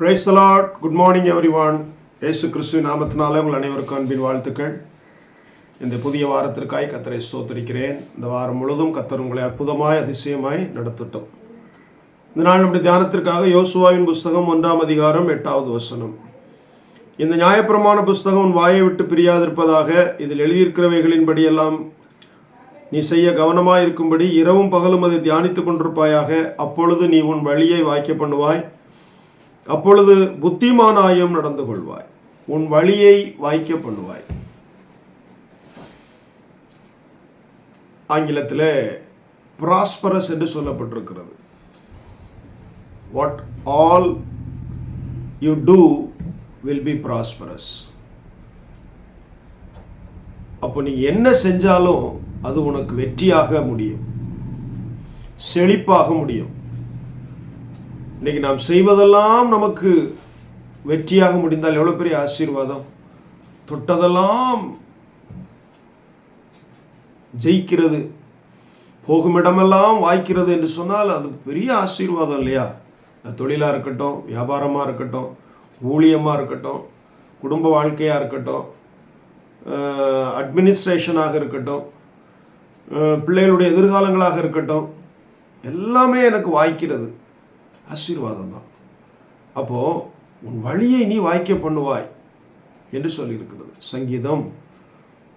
Praise lord good morning everyone Yesu Kristu நாமத்தினால உங்கள் அனைவருக்கும் அன்பின் வாழ்த்துக்கள். இந்த புதிய வாரத்திற்காய் கத்தரை ஸ்தோத்திரிக்கிறேன். இந்த வாரம் முழுவதும் கத்தர் உங்களை அற்புதமாய் அதிசயமாய் நடத்தட்டும். இந்த நாள் நம்முடைய தியானத்திற்காக யோசுவாவின் புஸ்தகம் ஒன்றாம் அதிகாரம் எட்டாவது வசனம். இந்த நியாயப்பிரமாண புஸ்தகம் உன் வாயை விட்டு பிரியாதிருப்பதாக இதில் எழுதியிருக்கிறவைகளின்படியெல்லாம் நீ செய்ய கவனமாய் இருக்கும்படி இரவும் பகலும் அதை தியானித்துக் கொண்டிருப்பாயாக. அப்பொழுது நீ உன் வழியை வாய்க்க பண்ணுவாய். அப்பொழுது புத்திமானாயும் நடந்து கொள்வாய் உன் வழியை வாய்க்க பண்ணுவாய். ஆங்கிலத்தில் ப்ராஸ்பரஸ் என்று சொல்லப்பட்டிருக்கிறது. What all you do will be prosperous அப்போ நீங்கள் என்ன செஞ்சாலும் அது உனக்கு வெற்றியாக முடியும். செழிப்பாக முடியும். இன்றைக்கி நாம் செய்வதெல்லாம் நமக்கு வெற்றியாக முடிந்தால் எவ்வளோ பெரிய ஆசீர்வாதம்? தொட்டதெல்லாம் ஜெயிக்கிறது போகும் இடமெல்லாம் வாய்க்கிறது என்று சொன்னால் அது பெரிய ஆசீர்வாதம் இல்லையா? தொழிலாக இருக்கட்டும் வியாபாரமாக இருக்கட்டும் ஊழியமாக இருக்கட்டும் குடும்ப வாழ்க்கையாக இருக்கட்டும் அட்மினிஸ்ட்ரேஷனாக இருக்கட்டும் பிள்ளைகளுடைய எதிர்காலங்களாக இருக்கட்டும் எல்லாமே எனக்கு வாய்க்கிறது. ஆசீர்வாதம் தான் அப்போது உன் வழியை நீ வாய்க்க பண்ணுவாய் என்று சொல்லியிருக்கிறது. சங்கீதம்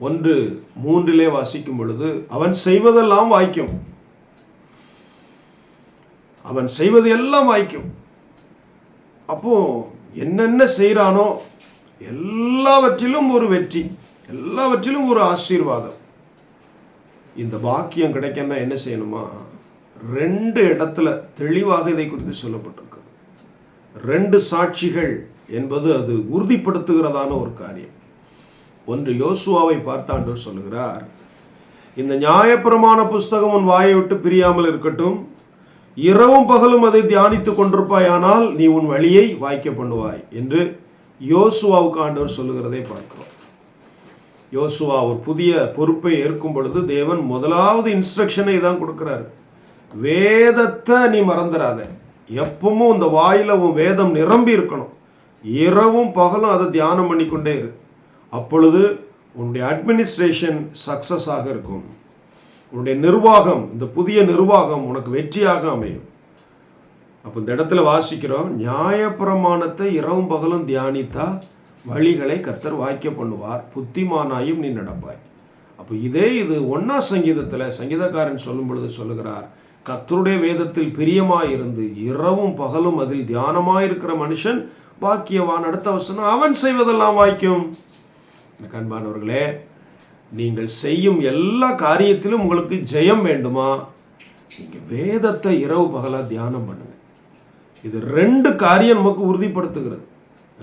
ஒன்று மூன்றிலே வாசிக்கும் பொழுது அவன் செய்வதெல்லாம் வாய்க்கும். அவன் செய்வது எல்லாம் வாய்க்கும். அப்போ என்னென்ன செய்கிறானோ எல்லாவற்றிலும் ஒரு வெற்றி எல்லாவற்றிலும் ஒரு ஆசீர்வாதம். இந்த பாக்கியம் கிடைக்கன்னா என்ன செய்யணுமா? ரெண்டு இடத்துல தெளிவாக இதை குறித்து சொல்லப்பட்டிருக்கு ரெண்டு சாட்சிகள் என்பது அது உறுதிப்படுத்துகிறதான ஒரு காரியம். ஒன்று யோசுவாவை பார்த்தாண்டு சொல்லுகிறார் இந்த நியாயப்பிரமாண புஸ்தகம் உன் வாயை விட்டு பிரியாமல் இருக்கட்டும். இரவும் பகலும் அதை தியானித்துக் கொண்டிருப்பாயானால் நீ உன் வழியை வாய்க்க பண்ணுவாய் என்று யோசுவாவுக்கு ஆண்டவர் சொல்லுகிறதை பார்க்கிறோம். யோசுவா ஒரு புதிய பொறுப்பை ஏற்கும் பொழுது தேவன் முதலாவது இன்ஸ்ட்ரக்ஷனை தான் கொடுக்கிறாரு. வேதத்தை நீ மறந்துடாத எப்பவும் இந்த வாயில உன் வேதம் நிரம்பி இருக்கணும். இரவும் பகலும் அதை தியானம் பண்ணிக்கொண்டே இரு. அப்பொழுது உன்னுடைய அட்மினிஸ்ட்ரேஷன் சக்சஸ் ஆக இருக்கும். உன்னுடைய நிர்வாகம் இந்த புதிய நிர்வாகம் உனக்கு வெற்றியாக அமையும். அப்போ இந்த இடத்துல வாசிக்கிறோம் நியாயப்பிரமாணத்தை இரவும் பகலும் தியானித்தா வழிகளை கத்தர் வாய்க்க பண்ணுவார் புத்திமானாயும் நீ நடப்பாய். அப்போ இதே இது ஒன்னா சங்கீதத்தில் சங்கீதக்காரன் சொல்லும் பொழுது சொல்லுகிறார் கத்தருடைய வேதத்தில் பிரியமாயிருந்து இரவும் பகலும் அதில் தியானமாயிருக்கிற மனுஷன் பாக்கியவான். அடுத்த வசனம் அவன் செய்வதெல்லாம் வாய்க்கும். எனக்கு அன்பானவர்களே நீங்கள் செய்யும் எல்லா காரியத்திலும் உங்களுக்கு ஜெயம் வேண்டுமா? நீங்கள் வேதத்தை இரவு பகலாக தியானம் பண்ணுங்க. இது ரெண்டு காரியம் நமக்கு உறுதிப்படுத்துகிறது.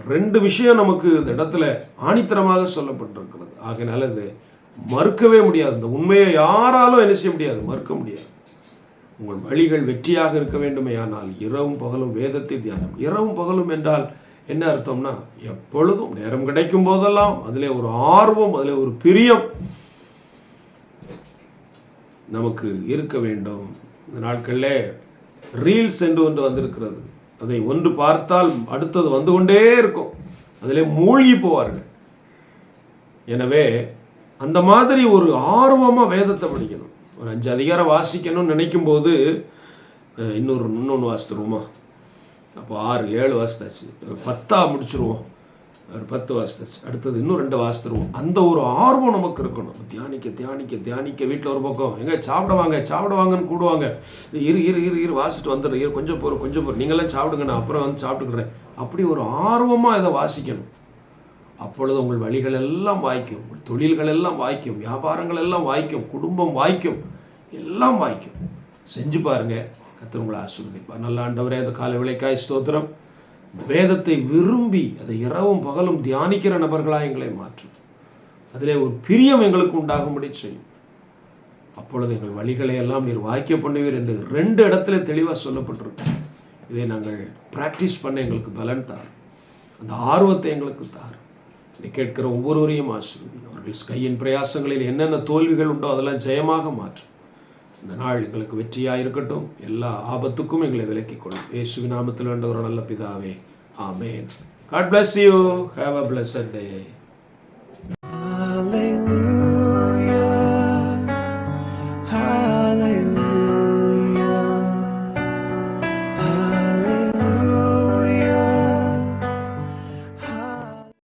ரெண்டு விஷயம் நமக்கு இந்த இடத்துல ஆணித்தரமாக சொல்லப்பட்டிருக்கிறது. ஆகையினால இது மறுக்கவே முடியாது. இந்த உண்மையை யாராலும் என்ன செய்ய முடியாது? மறுக்க முடியாது. உங்கள் வழிகள் வெற்றியாக இருக்க வேண்டுமே ஆனால் இரவும் பகலும் வேதத்தை தியானம். இரவும் பகலும் என்றால் என்ன அர்த்தம்னா எப்பொழுதும் நேரம் கிடைக்கும் போதெல்லாம் அதிலே ஒரு ஆர்வம் அதில் ஒரு பிரியம் நமக்கு இருக்க வேண்டும். இந்த நாட்களில் ரீல்ஸ் என்று ஒன்று வந்திருக்கிறது. அதை ஒன்று பார்த்தால் அடுத்தது வந்து கொண்டே இருக்கும். அதிலே மூழ்கி போவார்கள். எனவே அந்த மாதிரி ஒரு ஆர்வமாக வேதத்தை படிக்கணும். ஒரு அஞ்சு அதிகாரம் வாசிக்கணும்னு நினைக்கும் போது இன்னொரு இன்னொன்று வாசித்துருவோமா அப்போ ஆறு ஏழு வாசித்தாச்சு. ஒரு பத்தாக முடிச்சிருவோம். ஒரு பத்து வாசித்தாச்சு. அடுத்தது இன்னும் ரெண்டு வாசித்துருவோம் அந்த ஒரு ஆர்வம் நமக்கு இருக்கணும். தியானிக்க தியானிக்க தியானிக்க வீட்டில் ஒரு பக்கம். எங்கே சாப்பிட வாங்க சாப்பிட வாங்கன்னு கூடுவாங்க. இரு இரு இரு இரு வாசிட்டு வந்துடுறேன். இரு கொஞ்சம் பொறு கொஞ்சம் பொறு. நீங்களாம் சாப்பிடுங்க நான் அப்புறம் வந்து சாப்பிட்டுக்கிறேன். அப்படி ஒரு ஆர்வமாக இதை வாசிக்கணும். அப்பொழுது உங்கள் வழிகள் எல்லாம் வாய்க்கும் உங்கள் தொழில்கள் எல்லாம் வாய்க்கும் வியாபாரங்கள் எல்லாம் வாய்க்கும் குடும்பம் வாய்க்கும் எல்லாம் வாய்க்கும். செஞ்சு பாருங்க. கத்தர் உங்களை ஆசிர்வதிப்பார். நல்ல ஆண்டவரே அந்த கால விளைக்காய் ஸ்தோத்திரம். வேதத்தை விரும்பி அதை இரவும் பகலும் தியானிக்கிற நபர்களாக எங்களை மாற்றும். அதிலே ஒரு பிரியம் எங்களுக்கு உண்டாகும்படி செய்யும். அப்பொழுது எங்கள் வழிகளை எல்லாம் நீர் வாய்க்க பண்ணுவீர் என்று ரெண்டு இடத்துல தெளிவாக சொல்லப்பட்டிருக்கும் இதை நாங்கள் ப்ராக்டிஸ் பண்ண எங்களுக்கு பலன் தார் அந்த ஆர்வத்தை எங்களுக்கு தார் இதை கேட்கிற ஒவ்வொருவரையும் ஆசீர்வதி. அவர்கள் கையின் பிரயாசங்களில் என்னென்ன தோல்விகள் உண்டோ அதெல்லாம் ஜெயமாக மாற்றும் இந்த நாள் எங்களுக்கு வெற்றியாக இருக்கட்டும். எல்லா ஆபத்துக்கும் எங்களை விலக்கிக் கொள்ளும் இயேசுவின் நாமத்தில் வேண்ட ஒரு நல்ல பிதாவே. ஆமேன். God bless you have a bless day